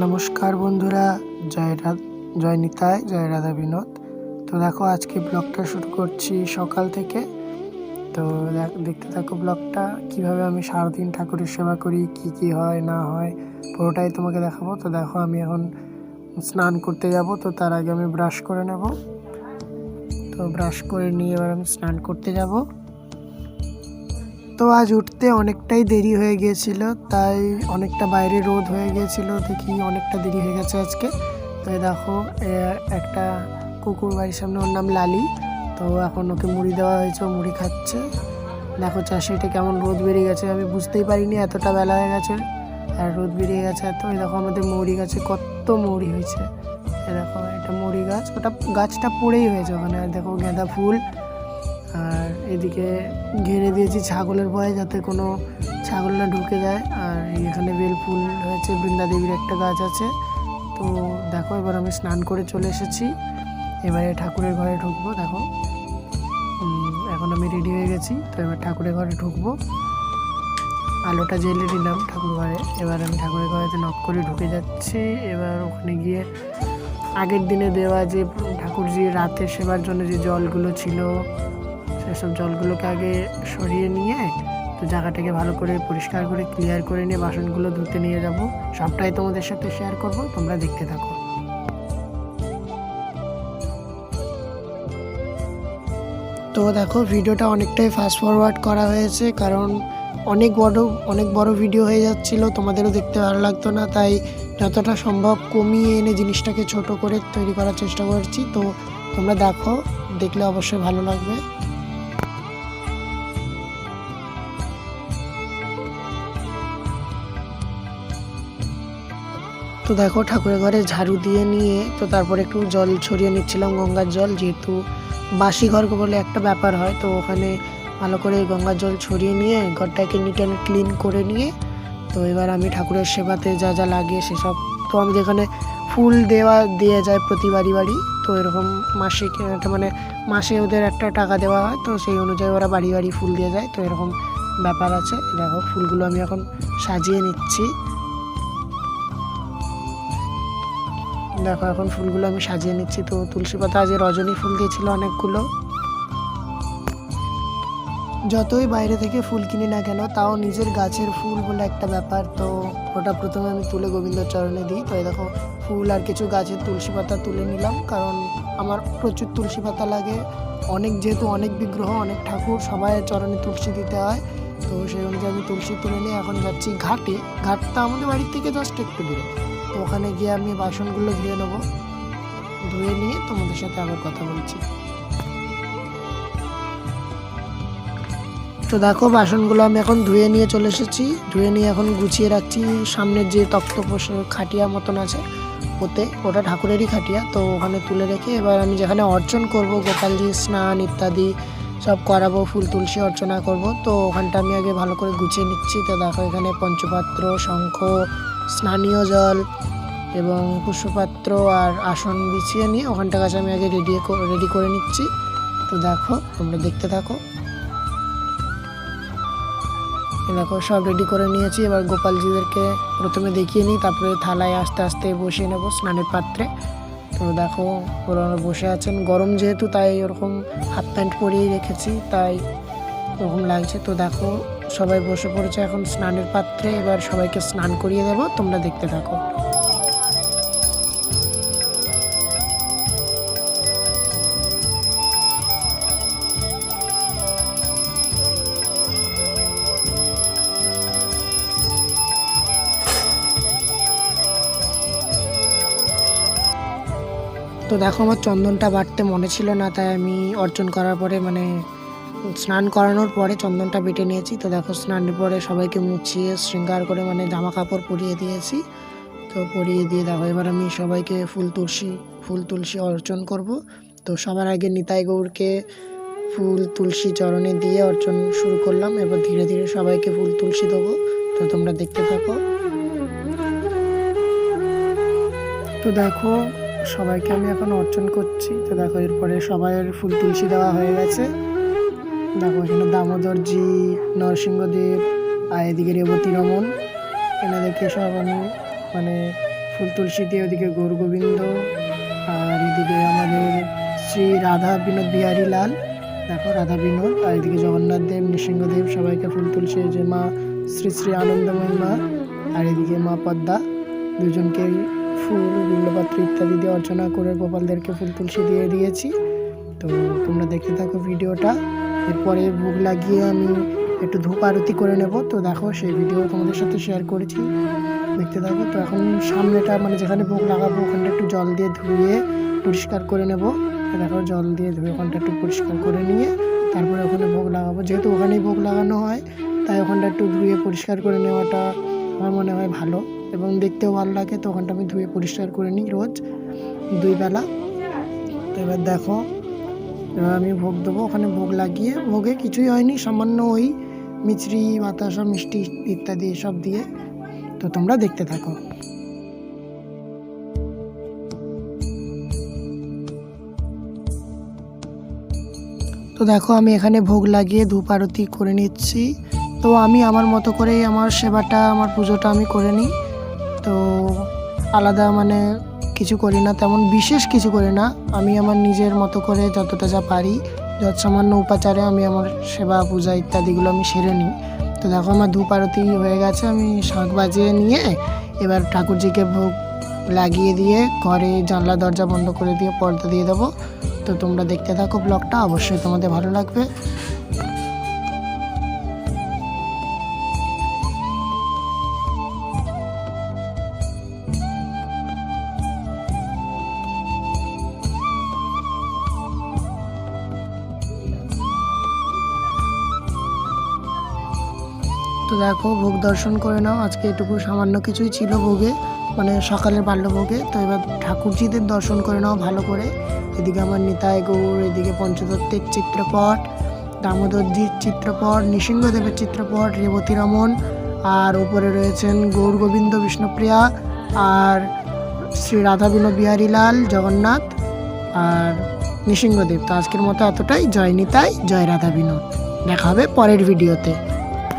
নমস্কার বন্ধুরা, জয় জয় নিতাই, জয় রাধা বিনোদ। তো দেখো, আজকে ব্লগটা শুরু করছি সকাল থেকে। তো দেখ- দেখতে থাকো ব্লগটা, কীভাবে আমি সারাদিন ঠাকুরের সেবা করি, কি কি হয়, না হয়, পুরোটাই তোমাকে দেখাবো। তো দেখো, আমি এখন স্নান করতে যাব, তো তার আগে আমি ব্রাশ করে নেব। তো ব্রাশ করে নিয়ে এবার আমি স্নান করতে যাব। তো আজ উঠতে অনেকটাই দেরি হয়ে গিয়েছিল, তাই অনেকটা বাইরে রোদ হয়ে গিয়েছিল, দেখি অনেকটা দেরি হয়ে গেছে আজকে। তো দেখো একটা কুকুর বাড়ির সামনে, ওর নাম লালি। তো এখন ওকে মুড়ি দেওয়া হয়েছে মুড়ি খাচ্ছে। দেখো চাষিটা কেমন রোদ বেরিয়ে গেছে আমি বুঝতেই পারিনি, এতটা বেলা হয়ে গেছে। আর রোদ বেরিয়ে গেছে এত দেখো আমাদের মৌরি গাছে কত মৌরি হয়েছে। দেখো, এটা মৌরি গাছ, ওটা গাছটা পড়েই হয়েছে ওখানে। আর দেখো গাঁদা ফুল আর এদিকে ঘিরে দিয়েছি ছাগলের ভয়ে যাতে কোনো ছাগল না ঢুকে যায়। আর এখানে বেল ফুল হয়েছে, বৃন্দা দেবীর একটা গাছ আছে। তো দেখো, এবার আমি স্নান করে চলে এসেছি। এবারে ঠাকুরের ঘরে ঢুকবো, দেখো। এখন আমি রেডি হয়ে গেছি, তো এবার ঠাকুরের ঘরে ঢুকবো। আলোটা জ্বেলে দিলাম ঠাকুর ঘরে। এবার আমি ঠাকুরের ঘরেতে নক করে ঢুকে যাচ্ছি। এবার ওখানে গিয়ে আগের দিনে দেওয়া যে ঠাকুরজি রাতের সেবার জন্য যে জলগুলো ছিল সেসব জলগুলোকে আগে সরিয়ে নিয়ে তো জায়গাটাকে ভালো করে পরিষ্কার করে ক্লিয়ার করে নিয়ে বাসনগুলো ধুতে নিয়ে যাব। সবটাই তোমাদের সাথে শেয়ার করব, তোমরা দেখতে থাকো। তো দেখো ভিডিওটা অনেকটাই ফাস্ট ফরওয়ার্ড করা হয়েছে, কারণ অনেক বড় অনেক বড় ভিডিও হয়ে যাচ্ছিল, তোমাদেরও দেখতে ভালো লাগতো না, তাই যতটা সম্ভব কমিয়ে এনে জিনিসটাকে ছোট করে তৈরি করার চেষ্টা করছি। তো তোমরা দেখো, দেখলে অবশ্যই ভালো লাগবে। তো দেখো ঠাকুরের ঘরে ঝাড়ু দিয়ে নিয়ে, তো তারপরে একটু জল ছড়িয়ে নিচ্ছিলাম গঙ্গার জল, যেহেতু বাসি ঘর বলে একটা ব্যাপার হয়, তো ওখানে ভালো করে গঙ্গার জল ছড়িয়ে নিয়ে ঘরটাকে নিট অ্যান্ড ক্লিন করে নিয়ে, তো এবার আমি ঠাকুরের সেবাতে যা যা লাগে সেসব তো আমি যেখানে ফুল দেওয়া দিয়ে যায় প্রতি বাড়ি বাড়ি, তো এরকম একটা মানে মাসে ওদের একটা টাকা দেওয়া হয়, তো সেই অনুযায়ী ওরা বাড়ি বাড়ি ফুল দিয়ে যায়, তো এরকম ব্যাপার আছে। দেখো ফুলগুলো আমি এখন সাজিয়ে নিচ্ছি। দেখো, এখন ফুলগুলো আমি সাজিয়ে নিচ্ছি। তো তুলসী পাতা আজ রজনী ফুল দিয়েছিল অনেকগুলো। যতই বাইরে থেকে ফুল কিনি না কেন, তাও নিজের গাছের ফুল বলে একটা ব্যাপার। তো ওটা প্রথমে আমি তুলে গোবিন্দর চরণে দিই। তো দেখো, ফুল আর কিছু গাছের তুলসী পাতা তুলে নিলাম। কারণ আমার প্রচুর তুলসী পাতা লাগে। অনেক যেহেতু অনেক বিগ্রহ, অনেক ঠাকুর, সবাই চরণে তুলসী দিতে হয়। তো সেই অনুযায়ী আমি তুলসী তুলে নিয়ে এখন যাচ্ছি ঘাটে। ঘাটটা আমাদের বাড়ির থেকে জাস্ট একটু দূরে। তো ওখানে গিয়ে আমি বাসনগুলো ধুয়ে নেব। ধুয়ে নিয়ে তোমাদের সাথে আবার কথা বলছি। তো দেখো, বাসনগুলো আমি এখন ধুয়ে নিয়ে চলে এসেছি। ধুয়ে নিয়ে এখন গুছিয়ে রাখছি। সামনের যে তক্তপোষ খাটিয়া মতন আছে, ওতে ওটা ঠাকুরেরই খাটিয়া। তো ওখানে তুলে রেখে এবার আমি যেখানে অর্চন করব গোপালজি স্নান ইত্যাদি সব করাবো, ফুল তুলসী অর্চনা করব। তো ওখানটা আমি আগে ভালো করে গুছিয়ে নিচ্ছি। তো দেখো, এখানে পঞ্চপাত্র, শঙ্খ স্নানীয় জল এবং পুষ্পপাত্র আর আসন বিছিয়ে নিয়ে ওখানটা কাছে আমি আগে রেডি রেডি করে নিচ্ছি। তো দেখো, তোমরা দেখতে থাকো। দেখো, সব রেডি করে নিয়েছি। এবার গোপালজিদেরকে প্রথমে দেখিয়ে নিই, তারপরে থালায় আস্তে আস্তে বসিয়ে নেব স্নানের পাত্রে। তো দেখো, ওরা বসে আছেন। গরম যেহেতু, তাই ওরকম হাফ প্যান্ট পরিয়ে রেখেছি, তাই ওরকম লাগছে। তো দেখো সবাই বসে পড়েছে এখন স্নানের পাত্রে, এবার সবাইকে স্নান করিয়ে দেবো, তোমরা দেখতে থাকো। তো দেখো, আমার চন্দনটা বাড়তে মনে ছিল না, তাই আমি অর্জন করার পরে মানে স্নান করানোর পরে চন্দনটা বেটে নিয়েছি। তো দেখো, স্নানের পরে সবাইকে মুছিয়ে শৃঙ্গার করে মানে জামা কাপড় পরিয়ে দিয়েছি। তো পরিয়ে দিয়ে দেখো, এবার আমি সবাইকে ফুল তুলসী ফুল তুলসী অর্চন করব। তো সবার আগে নিতাই গৌরকে ফুল তুলসী চরণে দিয়ে অর্চন শুরু করলাম। এবার ধীরে ধীরে সবাইকে ফুল তুলসী দেবো। তো তোমরা দেখতে থাকো। তো দেখো, সবাইকে আমি এখন অর্চন করছি। তো দেখো, এরপরে সবাইয়ের ফুল তুলসী দেওয়া হয়ে গেছে। দেখো, এখানে দামোদরজি নরসিংহদেব, আর এদিকে রেবতী রমন। এনাদেরকে সব আমি মানে ফুল তুলসী দিয়ে ওদিকে গৌর গোবিন্দ আর এদিকে আমাদের শ্রী রাধা বিনোদ বিহারী লাল। দেখো, রাধা বিনোদ, আর এদিকে জগন্নাথ দেব নৃসিংহদেব সবাইকে ফুল তুলসী, যে মা, শ্রী শ্রী আনন্দময় মা, আর এদিকে মা পদ্মা। দুজনকে ফুল, বিল্লপত্র ইত্যাদি দিয়ে অর্চনা করে গোপালদেরকে ফুল তুলসী দিয়ে দিয়েছি। তো তোমরা দেখতে থাকো ভিডিওটা। এরপরে ভোগ লাগিয়ে আমি একটু ধূপ আরতি করে নেব। তো দেখো, সেই ভিডিও তোমাদের সাথে শেয়ার করেছি। দেখতে থাকো, তো এখন সামনেটা মানে যেখানে ভোগ লাগাবো, ওখানটা একটু জল দিয়ে ধুয়ে পরিষ্কার করে নেব। দেখো, জল দিয়ে ধুয়ে ওখানটা একটু পরিষ্কার করে নিয়ে তারপরে ওখানে ভোগ লাগাবো। যেহেতু ওখানেই ভোগ লাগানো হয়, তাই ওখানটা একটু ধুয়ে পরিষ্কার করে নেওয়াটা আমার মনে হয় ভালো এবং দেখতেও ভালো লাগে। তো ওখানটা আমি ধুয়ে পরিষ্কার করে নিই রোজ দুই বেলা। তো এবার দেখো এবার আমি ভোগ দেবো। ওখানে ভোগ লাগিয়ে, ভোগে কিছুই হয়নি, সামান্য ওই মিছরি, বাতাসা, মিষ্টি ইত্যাদি সব দিয়ে। তো তোমরা দেখতে থাকো। তো দেখো, আমি এখানে ভোগ লাগিয়ে ধূপ আরতি করে নিচ্ছি। তো আমি আমার মতো করেই আমার সেবাটা, আমার পুজোটা আমি করে নিই। তো আলাদা মানে কিছু করি না, তেমন বিশেষ কিছু করি না। আমি আমার নিজের মতো করে যতটা যা পারি যত সামান্য উপাচারে আমি আমার সেবা, পূজা ইত্যাদিগুলো আমি সেরে নিই। তো দেখো আমার ধূপ আরতি হয়ে গেছে, আমি শাঁখ বাজিয়ে নিয়ে এবার ঠাকুরজিকে ভোগ লাগিয়ে দিয়ে ঘরে জানলা, দরজা বন্ধ করে দিয়ে পর্দা দিয়ে দেবো। তো তোমরা দেখতে থাকো ব্লগটা, অবশ্যই তোমাদের ভালো লাগবে। দেখো, ভোগ দর্শন করে নাও। আজকে এটুকু সামান্য কিছুই ছিল ভোগে মানে সকালের বাল্য ভোগে। তো এবার ঠাকুরজিদের দর্শন করে নাও ভালো করে। এদিকে আমার নিতাই গৌর, এদিকে পঞ্চদত্তের চিত্রপট, দামোদরজির চিত্রপট, নৃসিংহদেবের চিত্রপট, রেবতী রমন, আর উপরে রয়েছেন গৌর গোবিন্দ বিষ্ণুপ্রিয়া, আর শ্রী রাধা বিনোদ বিহারী লাল, জগন্নাথ, আর নৃসিংহদেব। তো আজকের মতো এতটাই। জয় নিতাই, জয় রাধা বিনোদ। দেখা হবে পরের ভিডিওতে।